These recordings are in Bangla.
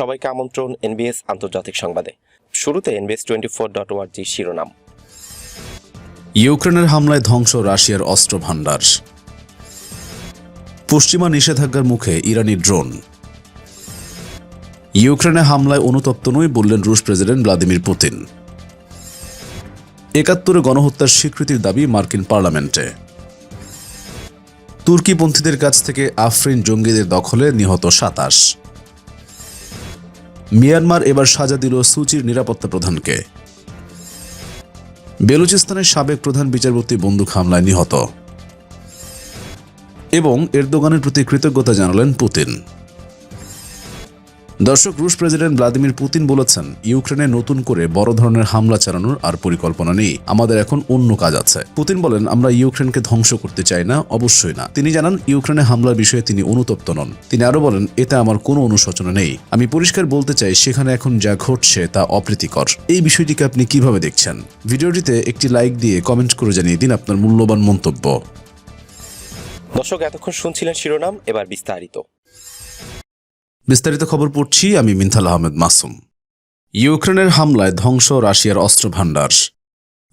সবাইকে আমন্ত্রণ এনবিএস আন্তর্জাতিক সংবাদে। শুরুতে এনবিএস টোয়েন্টি ফোর ডট ওয়ার্জি শিরোনাম। ইউক্রেনের হামলায় ধ্বংস রাশিয়ার অস্ত্র ভাণ্ডার পশ্চিমা নিষেধাজ্ঞার মুখে ইরানি ড্রোন। ইউক্রেনে হামলায় অনুতপ্ত নই বললেন রুশ প্রেসিডেন্ট ভ্লাদিমির পুতিন। একাত্তরে গণহত্যার স্বীকৃতির দাবি মার্কিন পার্লামেন্টে। তুর্কিপন্থীদের কাছ থেকে আফরিন জঙ্গিদের দখলে নিহত সাতাশ। মিয়ানমার এবার সাজা দিল সুচির নিরাপত্তা প্রধানকে। বেলুচিস্তানের সাবেক প্রধান বিচারপতি বন্দুক হামলায় নিহত। এবং এরদোগানের প্রতি কৃতজ্ঞতা জানালেন পুতিন। দর্শক, রুশ প্রেসিডেন্ট ভ্লাদিমির পুতিন বলেছেন, ইউক্রেনে নতুন করে বড় ধরনের হামলা চালানোর আর পরিকল্পনা নেই। আমাদের এখন অন্য কাজ আছে। পুতিন বলেন, আমরা ইউক্রেনকে ধ্বংস করতে চাই না, অবশ্যই না। তিনি জানান, ইউক্রেনে হামলার বিষয়ে তিনি অনুতপ্ত নন। তিনি আরও বলেন, এতে আমার কোনো অনুশোচনা নেই। আমি পরিষ্কার বলতে চাই, সেখানে এখন যা ঘটছে তা অপ্রীতিকর। এই বিষয়টিকে আপনি কীভাবে দেখছেন? ভিডিওটিতে একটি লাইক দিয়ে কমেন্ট করে জানিয়ে দিন আপনার মূল্যবান মন্তব্য। দর্শক, এতক্ষণ শুনছিলেন শিরোনাম, এবার বিস্তারিত। বিস্তারিত খবর পড়ছি আমি মিনথাল আহমেদ মাসুম। ইউক্রেনের হামলায় ধ্বংস রাশিয়ার অস্ত্র ভাণ্ডার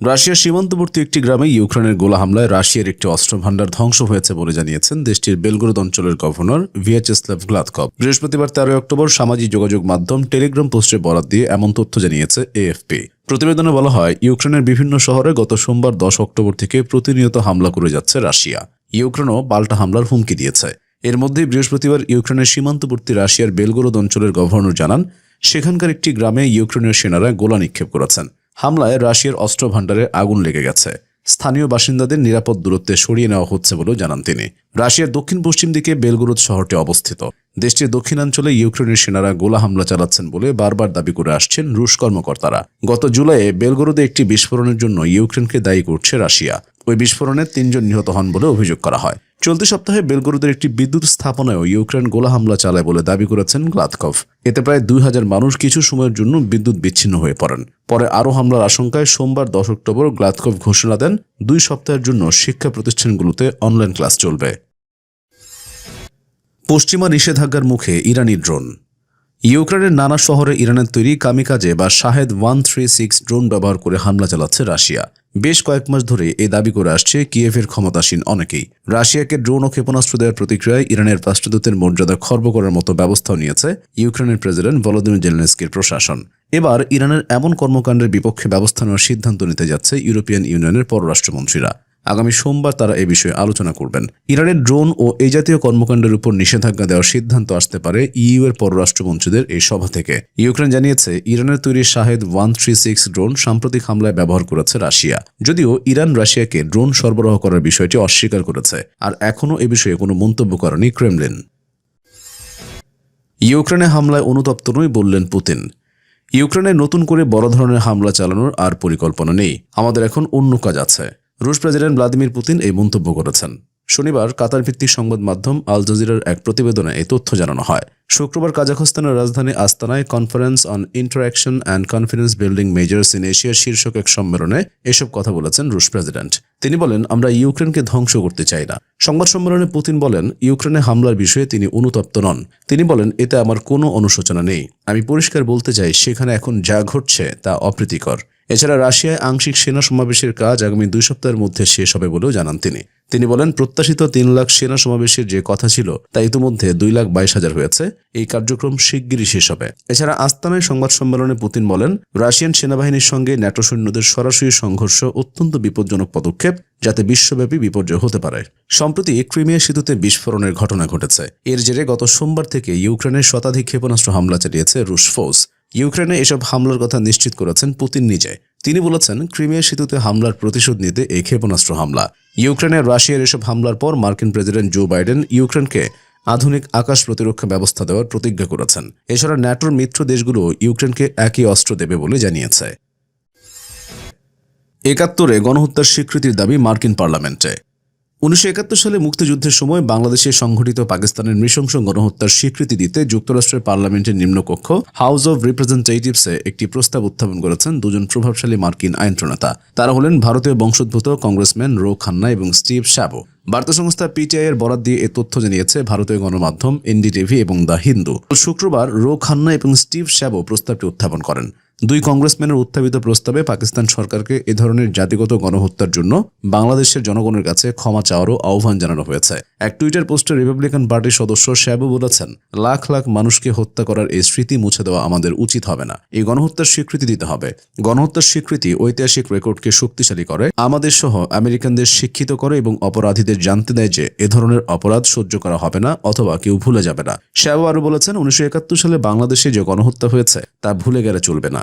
রাশিয়ার সীমান্তবর্তী একটি গ্রামে ইউক্রেনের গোলা হামলায় রাশিয়ার একটি অস্ত্র ভাণ্ডার ধ্বংস হয়েছে বলে জানিয়েছেন দেশটির বেলগোরদ অঞ্চলের গভর্নর ভিয়াচেস্লাভ গ্লাদকপ বৃহস্পতিবার তেরোই অক্টোবর সামাজিক যোগাযোগ মাধ্যম টেলিগ্রাম পোস্টে বরাদ দিয়ে এমন তথ্য জানিয়েছে এএফপি। প্রতিবেদনে বলা হয়, ইউক্রেনের বিভিন্ন শহরে গত সোমবার দশ অক্টোবর থেকে প্রতিনিয়ত হামলা করে যাচ্ছে রাশিয়া। ইউক্রেনও পাল্টা হামলার হুমকি দিয়েছে। এর মধ্যে বৃহস্পতিবার ইউক্রেনের সীমান্তবর্তী রাশিয়ার বেলগোরদ অঞ্চলের গভর্নর জানান, সেখানকার একটি গ্রামে ইউক্রেনীয় সেনারা গোলা নিক্ষেপ করেছেন। হামলায় রাশিয়ার অস্ত্র ভাণ্ডারে আগুন লেগে গেছে। স্থানীয় বাসিন্দাদের নিরাপদ দূরত্বে সরিয়ে নেওয়া হচ্ছে বলেও জানান তিনি। রাশিয়ার দক্ষিণ পশ্চিম দিকে বেলগুরুদ শহরটি অবস্থিত। দেশটির দক্ষিণাঞ্চলে ইউক্রেনের সেনারা গোলা হামলা চালাচ্ছেন বলে বারবার দাবি করে আসছেন রুশ কর্মকর্তারা। গত জুলাইয়ে বেলগোরদে একটি বিস্ফোরণের জন্য ইউক্রেনকে দায়ী করছে রাশিয়া। ওই বিস্ফোরণে তিনজন নিহত হন বলে অভিযোগ করা হয়। চলতি সপ্তাহে বেলগরুদের একটি বিদ্যুৎ স্থাপনায়ও ইউক্রেন গোলা হামলা চালায় বলে দাবি করেছেন গ্লাদকভ। এতে প্রায় দুই হাজার মানুষ কিছু সময়ের জন্য বিদ্যুৎ বিচ্ছিন্ন হয়ে পড়েন। পরে আরও হামলার আশঙ্কায় সোমবার দশ অক্টোবর গ্লাদকভ ঘোষণা দেন, দুই সপ্তাহের জন্য শিক্ষা প্রতিষ্ঠানগুলোতে অনলাইন ক্লাস চলবে। পশ্চিমা নিষেধাজ্ঞার মুখে ইরানি ড্রোন। ইউক্রেনের নানা শহরে ইরানের তৈরি কামিকাজে বা Shahed one three six drone ব্যবহার করে হামলা চালাচ্ছে রাশিয়া। বেশ কয়েক মাস ধরে এই দাবি করে আসছে কিয়েভের ক্ষমতাসীন অনেকেই। রাশিয়াকে ড্রোন ও ক্ষেপণাস্ত্র দেওয়ার প্রতিক্রিয়ায় ইরানের রাষ্ট্রদূতের মর্যাদা খর্ব করার মতো ব্যবস্থাও নিয়েছে ইউক্রেনের প্রেসিডেন্ট ভলোদিমির জেলেনস্কির প্রশাসন। এবার ইরানের এমন কর্মকাণ্ডের বিপক্ষে ব্যবস্থা নেওয়ার সিদ্ধান্ত নিতে যাচ্ছে ইউরোপিয়ান ইউনিয়নের পররাষ্ট্রমন্ত্রীরা। আগামী সোমবার তারা এ বিষয়ে আলোচনা করবেন। ইরানের ড্রোন ও এই জাতীয় কর্মকাণ্ডের উপর নিষেধাজ্ঞা দেওয়ার সিদ্ধান্ত আসতে পারে ইইউ এর পররাষ্ট্রমন্ত্রীদের এই সভা থেকে। ইউক্রেন জানিয়েছে, ইরানের তৈরি Shahed one three six drone সাম্প্রতিক হামলায় ব্যবহার করেছে রাশিয়া। যদিও ইরান রাশিয়াকে ড্রোন সরবরাহ করার বিষয়টি অস্বীকার করেছে, আর এখনও এ বিষয়ে কোনো মন্তব্য করেনি ক্রেমলিন। ইউক্রেনে হামলায় অনুতপ্ত নই বললেন পুতিন। ইউক্রেনে নতুন করে বড় ধরনের হামলা চালানোর আর পরিকল্পনা নেই। আমাদের এখন অন্য কাজ আছে। রুশ প্রেসিডেন্ট ভ্লাদিমির পুতিন এই মন্তব্য করেছেন। শনিবার কাতার ভিত্তিক সংবাদ মাধ্যম আল জাজিরার এক প্রতিবেদনে এই তথ্য জানানো হয়। শুক্রবার কাজাখস্তানের রাজধানী আস্তানায় conference on interaction and confidence building measures in এশিয়ার শীর্ষক এক সম্মেলনে এসব কথা বলেছেন রুশ প্রেসিডেন্ট। তিনি বলেন, আমরা ইউক্রেনকে ধ্বংস করতে চাই না। সংবাদ সম্মেলনে পুতিন বলেন, ইউক্রেনে হামলার বিষয়ে তিনি অনুতপ্ত নন। তিনি বলেন, এতে আমার কোনো অনুশোচনা নেই। আমি পরিষ্কার বলতে চাই, সেখানে এখন যা ঘটছে তা অপ্রীতিকর। এছাড়া রাশিয়ায় আংশিক সেনা সমাবেশের কাজ আগামী দুই সপ্তাহের মধ্যে শেষ হবে বলেও জানান তিনি। তিনি বলেন, প্রত্যাশিত তিন লাখ সেনা সমাবেশের যে কথা ছিল তা ইতিমধ্যে দুই লাখ বাইশ হাজার হয়েছে। এই কার্যক্রম শিগগিরই শেষ হবে। এছাড়া আস্তানায় সংবাদ সম্মেলনে পুতিন বলেন, রাশিয়ান সেনাবাহিনীর সঙ্গে ন্যাটো সৈন্যদের সরাসরি সংঘর্ষ অত্যন্ত বিপজ্জনক পদক্ষেপ, যাতে বিশ্বব্যাপী বিপর্যয় হতে পারে। সম্প্রতি ক্রিমিয়া সেতুতে বিস্ফোরণের ঘটনা ঘটেছে। এর জেরে গত সোমবার থেকে ইউক্রেনের শতাধিক ক্ষেপণাস্ত্র হামলা চালিয়েছে রুশ ফৌজ। ইউক্রেনে এসব হামলার কথা নিশ্চিত করেছেন পুতিন নিজে। তিনি বলেছেন ক্রিমিয়া সেতুতে হামলার প্রতিশোধ নিতে এই ক্ষেপণাস্ত্র হামলা। ইউক্রেনের রাশিয়ার এসব হামলার পর মার্কিন প্রেসিডেন্ট জো বাইডেন ইউক্রেনকে আধুনিক আকাশ প্রতিরক্ষা ব্যবস্থা দেওয়ার প্রতিজ্ঞা করেছেন। এছাড়া ন্যাটোর মিত্র দেশগুলো ইউক্রেনকে একই অস্ত্র দেবে বলে জানিয়েছে। একাত্তরে গণহত্যার স্বীকৃতির দাবি মার্কিন পার্লামেন্টে। উনিশশো একাত্তর সালে মুক্তিযুদ্ধের সময় বাংলাদেশে সংঘটিত পাকিস্তানের নৃশংস গণহত্যার স্বীকৃতি দিতে যুক্তরাষ্ট্রের পার্লামেন্টের নিম্নকক্ষ হাউস অব রিপ্রেজেন্টেটিভসে একটি প্রস্তাব উত্থাপন করেছেন দুজন প্রভাবশালী মার্কিন আইন প্রণেতা তারা হলেন ভারতীয় বংশোদ্ভূত কংগ্রেসম্যান রো খান্না এবং স্টিভ শ্যাবো। বার্তা সংস্থা পিটিআই এর বরাত দিয়ে এ তথ্য জানিয়েছে ভারতীয় গণমাধ্যম এনডিটিভি এবং দ্য হিন্দু। শুক্রবার রো খান্না এবং স্টিভ শ্যাবো প্রস্তাবটি উত্থাপন করেন। দুই কংগ্রেসম্যানের উত্থাপিত প্রস্তাবে পাকিস্তান সরকারকে এ ধরনের জাতিগত গণহত্যার জন্য বাংলাদেশের জনগণের কাছে ক্ষমা চাওয়ারও আহ্বান জানানো হয়েছে। এক টুইটার পোস্টে রিপাবলিকান পার্টির সদস্য শ্যাবু বলেছেন, লাখ লাখ মানুষকে হত্যা করার এই স্মৃতি মুছে দেওয়া আমাদের উচিত হবে না। এই গণহত্যার স্বীকৃতি দিতে হবে। গণহত্যার স্বীকৃতি ঐতিহাসিক রেকর্ডকে শক্তিশালী করে, আমাদের সহ আমেরিকানদের শিক্ষিত করে এবং অপরাধীদের জানতে দেয় যে এ ধরনের অপরাধ সহ্য করা হবে না অথবা কেউ ভুলে যাবে না। শ্যাবু আরও বলেছেন, উনিশশো একাত্তর সালে বাংলাদেশে যে গণহত্যা হয়েছে, তা ভুলে গেলে চলবে না।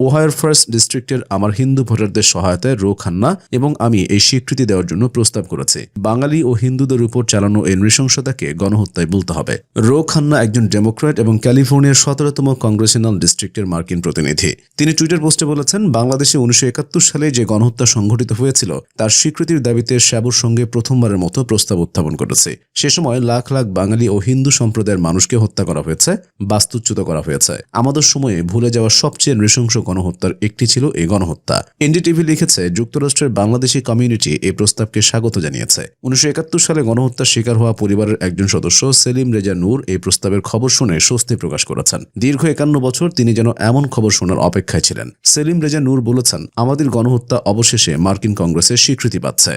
ওহাইয়ের ফার্স্ট ডিস্ট্রিক্টের আমার হিন্দু ভোটারদের সহায়তায় রো খান্না এবং আমি এই স্বীকৃতি দেওয়ার জন্য প্রস্তাব করেছি। বাঙালি ও হিন্দুদের উপর চালানো এই নৃশংসতাকে গণহত্যায় বলতে হবে। রো খান্না একজন ডেমোক্র্যাট এবং ক্যালিফোর্নিয়ার সতেরোতম কংগ্রেশনাল ডিস্ট্রিক্টের মার্কিন প্রতিনিধি। তিনি টুইটার পোস্টে বলেছেন, বাংলাদেশে উনিশশো একাত্তর সালে যে গণহত্যা সংঘটিত হয়েছিল, তার স্বীকৃতির দাবিতে শ্যাবুর সঙ্গে প্রথমবারের মতো প্রস্তাব উত্থাপন করেছে। সে সময় লাখ লাখ বাঙালি ও হিন্দু সম্প্রদায়ের মানুষকে হত্যা করা হয়েছে, বাস্তুচ্যুত করা হয়েছে। আমাদের সময়ে ভুলে যাওয়া সবচেয়ে নৃশংস গণহত্যার একটি ছিল এই গণহত্যা। এনডিটিভি লিখেছে, যুক্তরাষ্ট্রের বাংলাদেশি কমিউনিটি এই প্রস্তাবকে স্বাগত জানিয়েছে। উনিশশো একাত্তর সালে গণহত্যার শিকার হওয়া পরিবারের একজন সদস্য সেলিম রেজা নূর এই প্রস্তাবের খবর শুনে স্বস্তি প্রকাশ করেছেন। দীর্ঘ একান্ন বছর তিনি যেন এমন খবর শোনার অপেক্ষায় ছিলেন। সেলিম রেজা নূর বলেছেন, আমাদের গণহত্যা অবশেষে মার্কিন কংগ্রেসের স্বীকৃতি পাচ্ছে।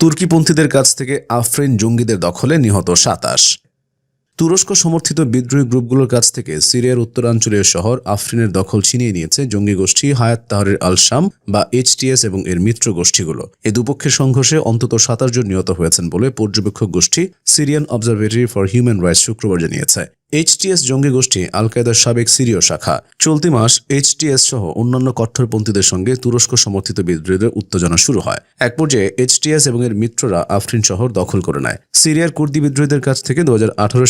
তুর্কিপন্থীদের কাছ থেকে আফরিন জঙ্গিদের দখলে নিহত সাতাশ। তুরস্ক সমর্থিত বিদ্রোহী গ্রুপগুলোর কাছ থেকে সিরিয়ার উত্তরাঞ্চলীয় শহর আফরিনের দখল ছিনিয়ে নিয়েছে জঙ্গি গোষ্ঠী হায়াত তাহরের আল শাম বা এইচটিএস এবং এর মিত্র গোষ্ঠীগুলো। এ দুপক্ষের সংঘর্ষে অন্তত সাতাশ জন নিহত হয়েছেন বলে পর্যবেক্ষক গোষ্ঠী Syrian Observatory for Human Rights শুক্রবার জানিয়েছে। এইচটিএস জঙ্গি গোষ্ঠী আল কায়দার সাবেক সিরীয় শাখা। চলতি মাস এইচটিএস সহ অন্যান্য কট্টরপন্থীদের সঙ্গে তুরস্ক সমর্থিত বিদ্রোহীদের উত্তেজনা শুরু হয়। এক পর্যায়ে এইচটিএস এবং এর মিত্ররা আফরিন শহর দখল করে নেয়। সিরিয়ার কুর্দি বিদ্রোহীদের কাছ থেকে দু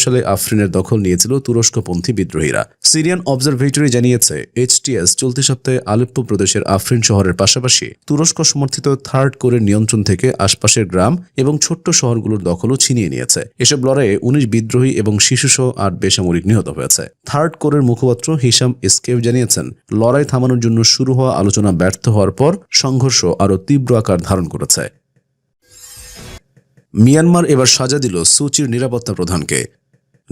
সালে আফরিনের দখল নিয়েছিল তুরস্কপন্থী বিদ্রোহীরা। সিরিয়ান অবজারভেটরি জানিয়েছে এইচটিএস চলতি সপ্তাহে আলেপ্পো প্রদেশের আফরিন শহরের পাশাপাশি তুরস্ক সমর্থিত থার্ড কোরের নিয়ন্ত্রণ থেকে আশপাশের গ্রাম এবং ছোট্ট শহরগুলোর দখলও ছিনিয়ে নিয়েছে। এসব লড়াইয়ে উনিশ বিদ্রোহী এবং শিশুসহ আট বেসামরিক নিহত হয়েছে। থার্ড কোরের মুখপাত্র হিসাম ইসকেভ জানিয়েছেন, লড়াই থামানোর জন্য শুরু হওয়া আলোচনা ব্যর্থ হওয়ার পর সংঘর্ষ আরও তীব্র আকার ধারণ করেছে। মিয়ানমার এবার সাজা দিল সুচির নিরাপত্তা প্রধানকে।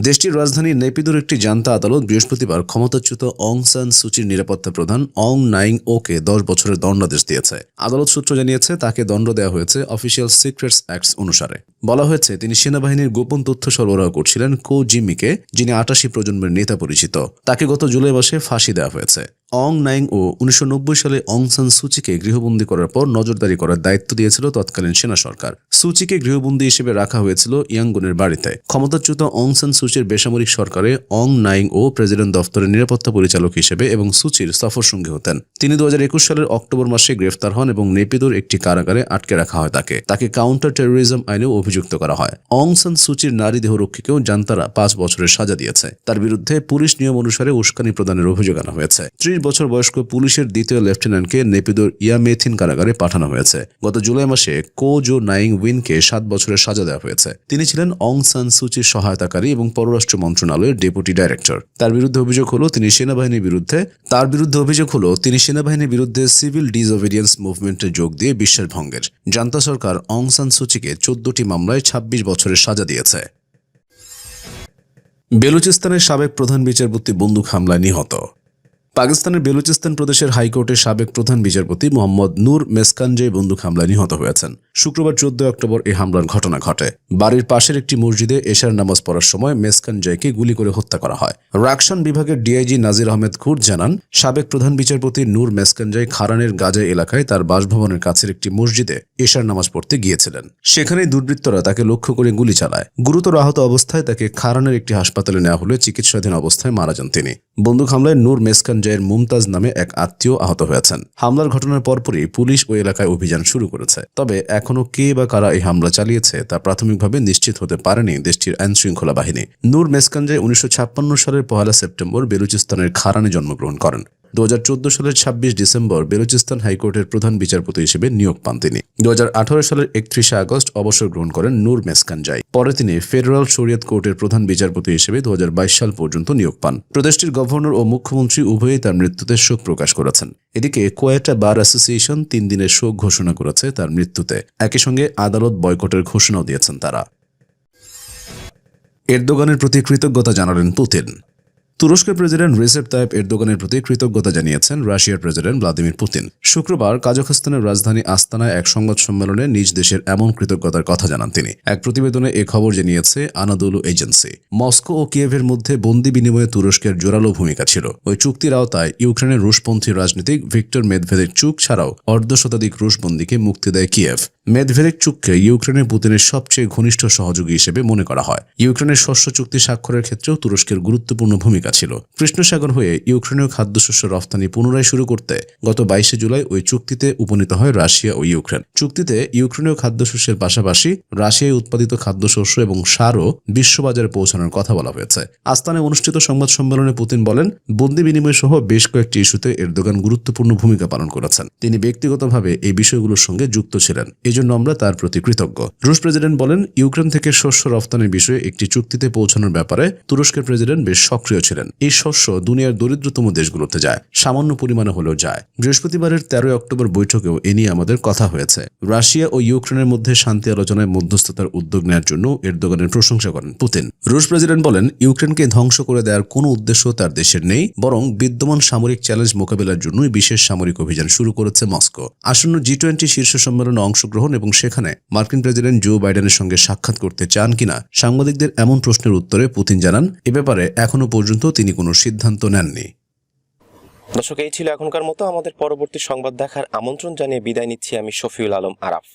দেশটির রাজধানী নেপিদোর একটি জান্তা আদালত বৃহস্পতিবার ক্ষমতাচ্যুত অং সান সুচির নিরাপত্তা প্রধান অং নাইং ওকে দশ বছরের দণ্ডাদেশ দিয়েছে। আদালত সূত্র জানিয়েছে, তাকে দণ্ড দেওয়া হয়েছে অফিসিয়াল সিক্রেটস অ্যাক্টস অনুসারে। বলা হয়েছে, তিনি সেনাবাহিনীর গোপন তথ্য সরবরাহ করছিলেন কো জিম্মিকে যিনি আটাশি প্রজন্মের নেতা পরিচিত। তাকে গত জুলাই মাসে ফাঁসি দেওয়া হয়েছে। অং নাইং ও উনিশশো নব্বই সালে অং সান সুচিকে গৃহবন্দী করার পর নজরদারি করার দায়িত্ব দিয়েছিল তৎকালীন সেনা সরকার। সুচিকে গৃহবন্দী হিসেবে রাখা হয়েছিল ইয়াঙ্গুনের বাড়িতে। ক্ষমতাচ্যুত অং সান সুচির বেসামরিক সরকারে অং নাইং ও প্রেসিডেন্ট দফতরের নিরাপত্তা পরিচালক হিসেবে এবং সুচির সফর সঙ্গী হতেন। তিনি দু সালের অক্টোবর মাসে গ্রেফতার হন এবং নেপিদোর একটি কারাগারে আটকে রাখা হয় তাকে। তাকে কাউন্টার টেরোরিজম আইনেও অভিযুক্ত করা হয়। অং সান সুচির নারী দেহরক্ষীকেও জান্তারা পাঁচ বছরের সাজা দিয়েছে। তার বিরুদ্ধে পুলিশ নিয়ম অনুসারে উস্কানি প্রদানের অভিযোগ আনা হয়েছে। ত্রিশ বছর বয়স্ক পুলিশের দ্বিতীয় লেফটেন্যান্টকে নেপিদোর ইয়ামেথিন কারাগারে পাঠানো হয়েছে। গত জুলাই মাসে কো জো নাইং উইনকে সাত বছরের সাজা দেওয়া হয়েছে। তিনি ছিলেন অং সান সুচির সহায়তাকারী এবং পররাষ্ট্র মন্ত্রণালয়ের ডেপুটি ডাইরেক্টর। তার বিরুদ্ধে অভিযোগ হলো তিনি সেনাবাহিনীর বিরুদ্ধে, তার বিরুদ্ধে অভিযোগ হলো তিনি সেনাবাহিনীর বিরুদ্ধে সিভিল ডিসঅবিডিয়েন্স মুভমেন্টে যোগ দিয়ে বিশ্বাস ভঙ্গের জান্তা সরকার অং সান সুচিকে চোদ্দটি মামলায় ছাব্বিশ বছরের সাজা দিয়েছে। বেলুচিস্তানের সাবেক প্রধান বিচারপতি বন্দুক হামলায় নিহত। পাকিস্তানের বেলুচিস্তান প্রদেশের হাইকোর্টের সাবেক প্রধান বিচারপতি মোহাম্মদ নূর মেসকানজে বন্দুক হামলায় নিহত হয়েছেন। শুক্রবার চোদ্দ অক্টোবর এই হামলার ঘটনা ঘটে। বাড়ির পাশের একটি মসজিদে এশার নামাজ পড়ার সময় মেসকানজয়কে গুলি করে হত্যা করা হয়। রাকশন বিভাগের ডিআইজি নাজির আহমেদ খুর জানান, সাবেক প্রধান বিচারপতি নূর মেসকানজয় খারানের গাজা এলাকায় তার বাসভবনের কাছের একটি মসজিদে এশার নামাজ পড়তে গিয়েছিলেন। সেখানে দুর্বৃত্তরা তাকে লক্ষ্য করে গুলি চালায়। গুরুতর আহত অবস্থায় তাকে খারানের একটি হাসপাতালে নেওয়া হলে চিকিৎসাধীন অবস্থায় মারা যান তিনি। বন্দুক হামলায় নূর মেসকান জয়ের মুমতাজ নামে এক আত্মীয় আহত হয়েছেন। হামলার ঘটনার পরপরই পুলিশ ওই এলাকায় অভিযান শুরু করেছে। তবে এখনও কে বা কারা এই হামলা চালিয়েছে তা প্রাথমিকভাবে নিশ্চিত হতে পারেনি দেশটির আইন শৃঙ্খলা বাহিনী। নূর মেসকানজে উনিশশো সালের পহেলা সেপ্টেম্বর বেলুচিস্তানের খারানে জন্মগ্রহণ করেন। দু সালের ছাব্বিশ ডিসেম্বর বেলুচিস্তান হাইকোর্টের প্রধান বিচারপতি হিসেবে নিয়োগ পান তিনি। দু হাজার আঠারো সালের একত্রিশে আগস্ট অবসর গ্রহণ করেন নূর মেসকানজাই। পরে তিনি ফেডারেল শরিয়ত কোর্টের প্রধান বিচারপতি হিসেবে দু হাজার বাইশ সাল পর্যন্ত নিয়োগ পান। প্রদেশটির গভর্নর ও মুখ্যমন্ত্রী উভয়ই তার মৃত্যুতে শোক প্রকাশ করেছেন। এদিকে কোয়েটা বার অ্যাসোসিয়েশন তিন দিনের শোক ঘোষণা করেছে তার মৃত্যুতে। একই সঙ্গে আদালত বয়কটের ঘোষণাও দিয়েছেন তারা। এরদোগানের প্রতি কৃতজ্ঞতা জানালেন পুতিন। তুরস্কের প্রেসিডেন্ট রিসেপ তাইপ এরদোগানের প্রতি কৃতজ্ঞতা জানিয়েছেন রাশিয়ার প্রেসিডেন্ট ভ্লাদিমির পুতিন। শুক্রবার কাজাখস্তানের রাজধানী আস্তানায় এক সংবাদ সম্মেলনে নিজ দেশের এমন কৃতজ্ঞতার কথা জানান তিনি। এক প্রতিবেদনে এ খবর জানিয়েছে আনাদুলু এজেন্সি। মস্কো ও কিয়েভের মধ্যে বন্দি বিনিময়ে তুরস্কের জোরালো ভূমিকা ছিল। ওই চুক্তির আওতায় ইউক্রেনের রুশপন্থী রাজনীতিক ভিক্টর মেদভেদের চুক ছাড়াও অর্ধশতাধিক রুশ বন্দীকে মুক্তি দেয় কিয়েভ। মেদভেদেক চুককে ইউক্রেনের পুতিনের সবচেয়ে ঘনিষ্ঠ সহযোগী হিসেবে মনে করা হয়। ইউক্রেনের শস্য চুক্তি স্বাক্ষরের ক্ষেত্রেও তুরস্কের গুরুত্বপূর্ণ ভূমিকা ছিল। কৃষ্ণসাগর হয়ে ইউক্রেনীয় খাদ্যশস্য রফতানি পুনরায় শুরু করতে গত বাইশে জুলাই ওই চুক্তিতে উপনীত হয় রাশিয়া ও ইউক্রেন। চুক্তিতে ইউক্রেনীয় খাদ্যশস্যের পাশাপাশি রাশিয়ায় উৎপাদিত খাদ্যশস্য এবং সারও বিশ্ববাজারে পৌঁছানোর কথা বলা হয়েছে। আস্তানে অনুষ্ঠিত সংবাদ সম্মেলনে পুতিন বলেন, বন্দি বিনিময় সহ বেশ কয়েকটি ইস্যুতে এরদোগান গুরুত্বপূর্ণ ভূমিকা পালন করেছেন। তিনি ব্যক্তিগতভাবে এই বিষয়গুলোর সঙ্গে যুক্ত ছিলেন। এজন্য আমরা তার প্রতি কৃতজ্ঞ। রুশ প্রেসিডেন্ট বলেন, ইউক্রেন থেকে শস্য রফতানির বিষয়ে একটি চুক্তিতে পৌঁছানোর ব্যাপারে তুরস্কের প্রেসিডেন্ট বেশ সক্রিয় ছিলেন। এই শস্য দুনিয়ার দরিদ্রতম দেশগুলোতে যায়, সামান্য পরিমাণে হলেও যায়। বৃহস্পতিবারের তেরোই অক্টোবর বৈঠকেও এ নিয়ে আমাদের কথা হয়েছে। রাশিয়া ও ইউক্রেনের মধ্যে শান্তি আলোচনায় মধ্যস্থতার উদ্যোগ নেওয়ার জন্য এরদোগানের প্রশংসা করেন পুতিন। রুশ প্রেসিডেন্ট বলেন, ইউক্রেনকে ধ্বংস করে দেওয়ার কোনো উদ্দেশ্য তার দেশের নেই, বরং বিদ্যমান সামরিক চ্যালেঞ্জ মোকাবেলার জন্যই বিশেষ সামরিক অভিযান শুরু করেছে মস্কো। আসন্ন জি টোয়েন্টি শীর্ষ সম্মেলনে অংশগ্রহণ এবং সেখানে মার্কিন প্রেসিডেন্ট জো বাইডেনের সঙ্গে সাক্ষাৎ করতে চান কিনা সাংবাদিকদের এমন প্রশ্নের উত্তরে পুতিন জানান, এ ব্যাপারে এখনও পর্যন্ত তিনি কোনো সিদ্ধান্ত নেননি। দর্শক, এই ছিল এখনকার মতো। আমাদের পরবর্তী সংবাদ দেখার আমন্ত্রণ জানিয়ে বিদায় নিচ্ছি আমি শফিউল আলম আরাফ।